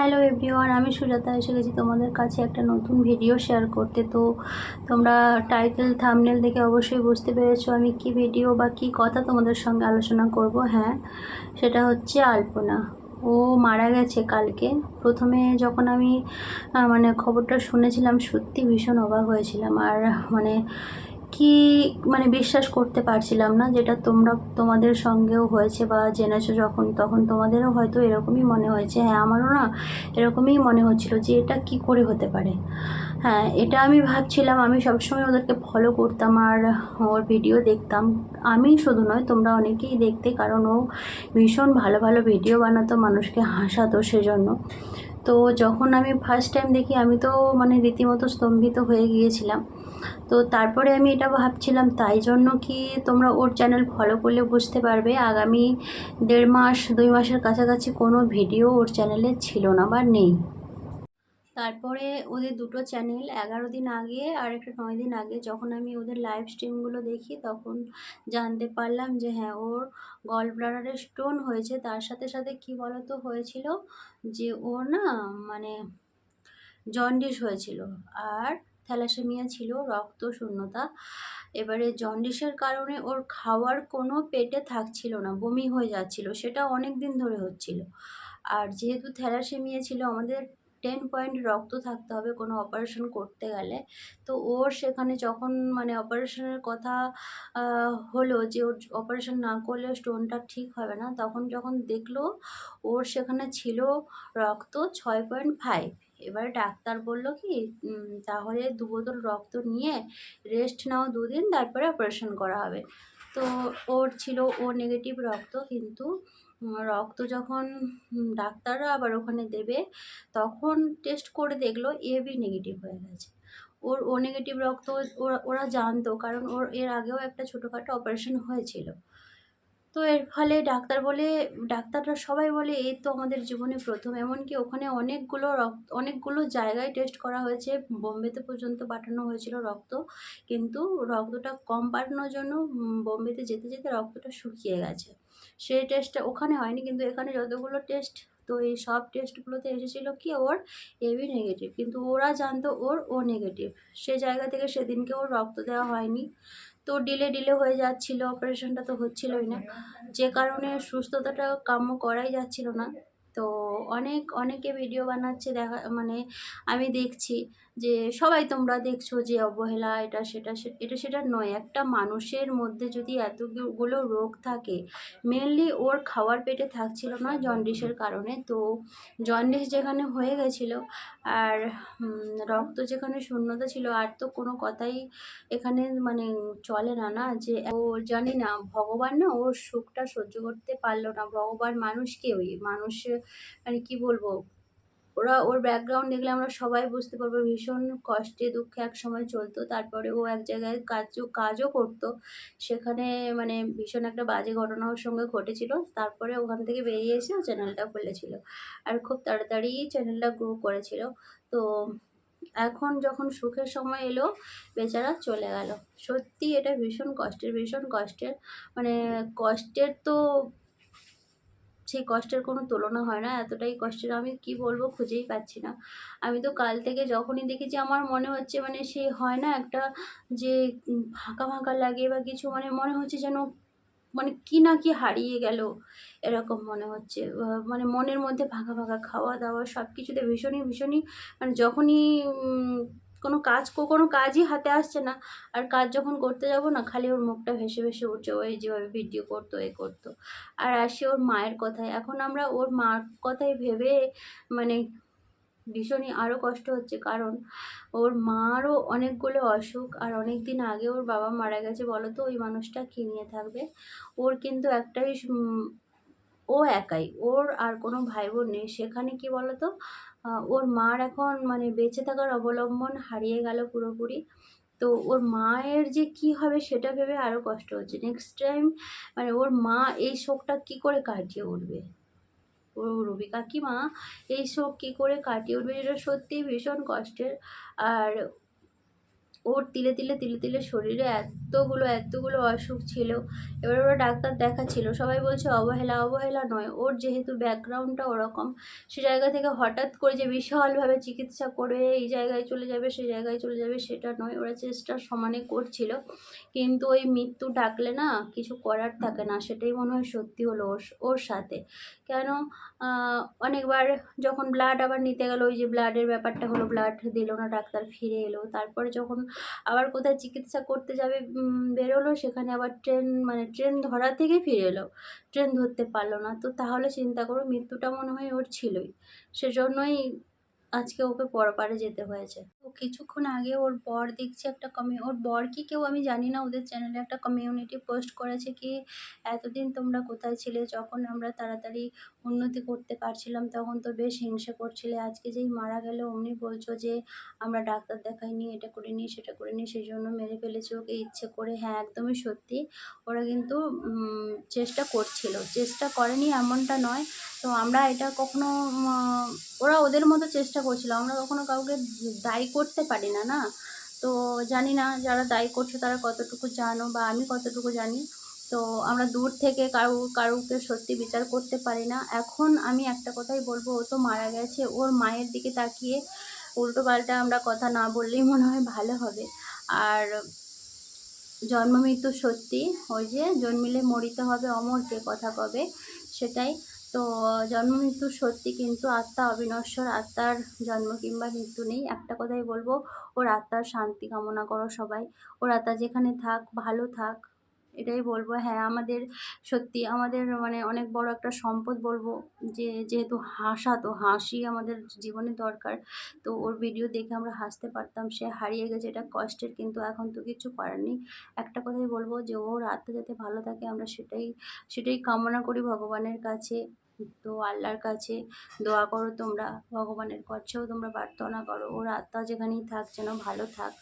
Hello everyone, আমি সুজাতা, এসে গেছি তোমাদের কাছে একটা নতুন ভিডিও শেয়ার করতে। তো তোমরা টাইটেল থামনেল দেখে অবশ্যই বুঝতে পেরেছ আমি কি ভিডিও বা কি কথা তোমাদের সঙ্গে আলোচনা করব। হ্যাঁ সেটা হচ্ছে আলপনা। ও মারা গেছে কালকে। প্রথমে যখন আমি মানে খবরটা শুনেছিলাম সত্যি ভীষণ অবাক হয়েছিলাম। আর মানে কি মানে বিশ্বাস করতে পারছিলাম না যেটা তোমরা তোমাদের সঙ্গেও হয়েছে বা জেনেছো যখন, তখন তোমাদেরও হয়তো এরকমই মনে হয়েছে। হ্যাঁ আমারও না এরকমই মনে হচ্ছিল যে এটা কি করে হতে পারে। হ্যাঁ এটা আমি ভাবছিলাম, আমি সবসময় ওদেরকে ফলো করতাম আর ওর ভিডিও দেখতাম। আমি শুধু নয়, তোমরা অনেকেই দেখতে, কারণ ও ভীষণ ভালো ভালো ভিডিও বানাতো, মানুষকে হাসাতো সেজন্য। তো যখন আমি ফার্স্ট টাইম দেখি, আমি তো মানে রীতিমতো স্তম্ভিত হয়ে গিয়েছিলাম। তো তারপরে আমি এটা ভাবছিলাম, তাই জন্য কি তোমরা ওর চ্যানেল ফলো করলে বুঝতে পারবে? আগামী দেড় মাস, দুই মাসের কাছাকাছি কোনো ভিডিও ওর চ্যানেলে ছিল না বা নেই। তারপরে ওদের দুটো চ্যানেল এগারো দিন আগে আর একটা নয় দিন আগে যখন আমি ওদের লাইভ স্ট্রিমগুলো দেখি তখন জানতে পারলাম যে হ্যাঁ ওর গল ব্লাডারে স্টোন হয়েছে। তার সাথে সাথে কি বলতো হয়েছিল যে ওর না মানে জন্ডিস হয়েছিল আর থ্যালাসেমিয়া ছিল, রক্ত শূন্যতা। এবারে জন্ডিসের কারণে ওর খাওয়ার কোনো পেটে থাকছিল না, বমি হয়ে যাচ্ছিল, সেটা অনেক দিন ধরে হচ্ছিল। আর যেহেতু থ্যালাসেমিয়া ছিল, আমাদের টেন পয়েন্ট রক্ত থাকতে হবে কোনো অপারেশন করতে গেলে। তো ওর সেখানে যখন মানে অপারেশনের কথা হলো যে ওর অপারেশন না করলে স্টোনটা ঠিক হবে না, তখন যখন দেখল ওর সেখানে ছিল রক্ত ছয় পয়েন্ট ফাইভ এবার ডাক্তার বলল কি তাহলে দু বোতল রক্ত নিয়ে রেস্ট নাও দুদিন তারপরে অপারেশন করা হবে। তো ওর ছিল ও নেগেটিভ রক্ত, কিন্তু রক্ত যখন ডাক্তাররা আবার ওখানে দেবে, তখন টেস্ট করে দেখল এ বি নেগেটিভ হয়ে গেছে। ওর ও নেগেটিভ রক্ত ওরা ওরা জানতো, কারণ ওর, এর আগেও একটা ছোটোখাটো অপারেশন হয়েছিল। তো এর ফলে ডাক্তার বলে, ডাক্তাররা সবাই বলে, এই তো আমাদের জীবনে প্রথম। এমনকি ওখানে অনেকগুলো রক্ত, অনেকগুলো জায়গায় টেস্ট করা হয়েছে। বোম্বেতে পর্যন্ত পাঠানো হয়েছিল রক্ত, কিন্তু রক্তটা কম পাঠানোর জন্য বোম্বেতে যেতে যেতে রক্তটা শুকিয়ে গেছে। সেই টেস্টটা ওখানে হয়নি, কিন্তু এখানে যতগুলো টেস্ট তো এই সব টেস্টগুলোতে এসেছিল কি ওর এবি নেগেটিভ কিন্তু ওরা জানতো ওর ও নেগেটিভ সে জায়গা থেকে সেদিনকে ওর রক্ত দেওয়া হয়নি। তো ডিলে ডিলে হয়ে যাচ্ছিল অপারেশনটা তো হচ্ছিলই না। যে কারণে সুস্থতাটা কাম্য করাই যাচ্ছিল না। তো অনেক, অনেকে ভিডিও বানাচ্ছে দেখা মানে আমি দেখছি। যে সবাই তোমরা দেখছ যে অবহেলা, এটা সেটা এটা সেটা নয়। একটা মানুষের মধ্যে যদি এতগুলো রোগ থাকে মেনলি ওর খাওয়ার পেটে থাকছিল না জন্ডিসের কারণে। তো জন্ডিস যেখানে হয়ে গেছিল আর রক্ত যেখানে শূন্যতা ছিল, আর তো কোনো কথাই এখানে মানে চলে না না? যে ও জানি না, ভগবান না ওর সুখটা সহ্য করতে পারল না। ভগবান মানুষকেই মানুষ মানে কি বলব? ওরা ওর ব্যাকগ্রাউন্ড দেখলে আমরা সবাই বুঝতে পারব, ভীষণ কষ্টে দুঃখে এক সময় চলতো। তারপরে ও এক জায়গায় কাজও কাজও করতো। সেখানে মানে ভীষণ একটা বাজে ঘটনা ওর সঙ্গে ঘটেছিল। তারপরে ওখান থেকে বেরিয়ে এসে ও চ্যানেলটা খুলেছিল। আর খুব তাড়াতাড়ি চ্যানেলটা গ্রো করেছিল। তো এখন যখন সুখের সময় এলো, বেচারা চলে গেল। সত্যি এটা ভীষণ কষ্টের ভীষণ কষ্টের। মানে কষ্টের তো সেই কষ্টের কোনো তুলনা হয় না, এতটাই কষ্টের আমি কি বলব খুঁজেই পাচ্ছি না। আমি তো কাল থেকে যখনই দেখেছি আমার মনে হচ্ছে মানে সে হয় না একটা যে ফাঁকা ফাঁকা লাগে বা কিছু মানে মনে হচ্ছে যেন মানে কি না কি হারিয়ে গেল, এরকম মনে হচ্ছে। মানে মনের মধ্যে ফাঁকা ফাঁকা খাওয়া দাওয়া সব কিছুতে ভীষণই ভীষণই মানে যখনই কোনো কাজ কোনো কাজই হাতে আসছে না। আর কাজ যখন করতে যাব না, খালি ওর মুখটা ভেসে ভেসে উঠছে, ওই যেভাবে ভিডিও করতো, এ করতো। আর আসি ওর মায়ের কথায়। এখন আমরা ওর মার কথাই ভেবে মানে ভীষণই আরও কষ্ট হচ্ছে। কারণ ওর মারও অনেকগুলো অসুখ, আর অনেক দিন আগে ওর বাবা মারা গেছে। বলো তো, ওই মানুষটা কী নিয়ে থাকবে? ওর কিন্তু একটাই ও একাই। ওর আর কোনো ভাই বোন নেই। সেখানে কি বলো তো ওর মার এখন মানে বেঁচে থাকার অবলম্বন হারিয়ে গেল পুরোপুরি। তো ওর মায়ের যে কি হবে সেটা ভেবে আরও কষ্ট হচ্ছে। নেক্সট টাইম মানে ওর মা এই শোকটা কি করে কাটিয়ে উঠবে? ও রবি কাকিমা এই শোক কী করে কাটিয়ে উঠবে? এটা সত্যিই ভীষণ কষ্টের। আর ওর তিলে তিলে তিলে তিলে শরীরে এতগুলো এতগুলো অসুখ ছিল। এবার ওরা ডাক্তার দেখাচ্ছিল। সবাই বলছে, অবহেলা অবহেলা নয়। ওর যেহেতু ব্যাকগ্রাউন্ডটা ওরকম, সে জায়গা থেকে হঠাৎ করে যে বিশালভাবে চিকিৎসা করে এই জায়গায় চলে যাবে সেই জায়গায় চলে যাবে, সেটা নয়। ওরা চেষ্টা সমানে করছিল। কিন্তু ওই মৃত্যু ডাকলে না, কিছু করার থাকে না। সেটাই মনে হয় সত্যি হলো ওর ওর সাথে। কেন? অনেকবার যখন ব্লাড আবার নিতে গেল, ওই যে ব্লাডের ব্যাপারটা হলো ব্লাড দিল না, ডাক্তার ফিরে এলো। তারপরে যখন আবার কোথায় চিকিৎসা করতে যাবে বেরোলো, সেখানে আবার ট্রেন মানে ট্রেন ধরা থেকে ফিরে এলো। ট্রেন ধরতে পারল না। তো তাহলে চিন্তা করো, মৃত্যুটা মনে হয় ওর ছিলই। সেজন্যই আজকে ওকে পরপারে যেতে হয়েছে। তো কিছুক্ষণ আগে ওর বর দেখছি একটা কমি, ওর বর কি কেউ আমি জানি না, ওদের চ্যানেলে একটা কমিউনিটি পোস্ট করেছে কি, এতদিন তোমরা কোথায় ছিলে? যখন আমরা তাড়াতাড়ি উন্নতি করতে পারছিলাম, তখন তো বেশ হিংসা করছিলে। আজকে যেই মারা গেল, অমনি বলছো যে, আমরা ডাক্তার দেখাইনি, এটা করে করিনি, সেটা করে করিনি সেই জন্য মেরে ফেলেছি ওকে ইচ্ছে করে। হ্যাঁ একদমই সত্যি। ওরা কিন্তু চেষ্টা করছিল। চেষ্টা করেনি এমনটা নয় তো আমরা এটা কখনো ওরা ওদের মতো চেষ্টা করছিল। আমরা কখনো কাউকে দায়ী করতে পারি না না? তো জানি না যারা দায়ী করছে তারা কতটুকু জানো বা আমি কতটুকু জানি। তো আমরা দূর থেকে কারু, কারুকে সত্যি বিচার করতে পারি না। এখন আমি একটা কথাই বলব, ও তো মারা গেছে, ওর মায়ের দিকে তাকিয়ে উল্টো পাল্টা আমরা কথা না বললেই মনে হয় ভালো হবে। আর জন্ম মৃত্যু সত্যি, ওই যে জন্মিলে মরিতে হবে, অমর যে কথা কবে, সেটাই। তো জন্ম মৃত্যু সত্যি কিন্তু আত্মা অবিনশ্বর, আত্মার জন্ম কিংবা মৃত্যু নেই। একটা কথাই বলব, ওর আত্মার শান্তি কামনা করো সবাই। ওর আত্মা যেখানে থাক, ভালো থাক, এটাই বলব। হ্যাঁ আমাদের সত্যি আমাদের মানে অনেক বড় একটা সম্পদ বলব যে, যেহেতু হাসা, তো হাসি আমাদের জীবনে দরকার। তো ওর ভিডিও দেখে আমরা হাসতে পারতাম, সে হারিয়ে গেছে, এটা কষ্টের, কিন্তু এখন তো কিছু করার নেই। একটা কথাই বলব যে, ওর আত্মা যাতে ভালো থাকে, আমরা সেটাই সেটাই কামনা করি ভগবানের কাছে। তো আল্লাহর কাছে দোয়া করো তোমরা, ভগবানের কাছেও তোমরা প্রার্থনা করো। ওর আত্মা যেখানেই থাক যেন ভালো থাক।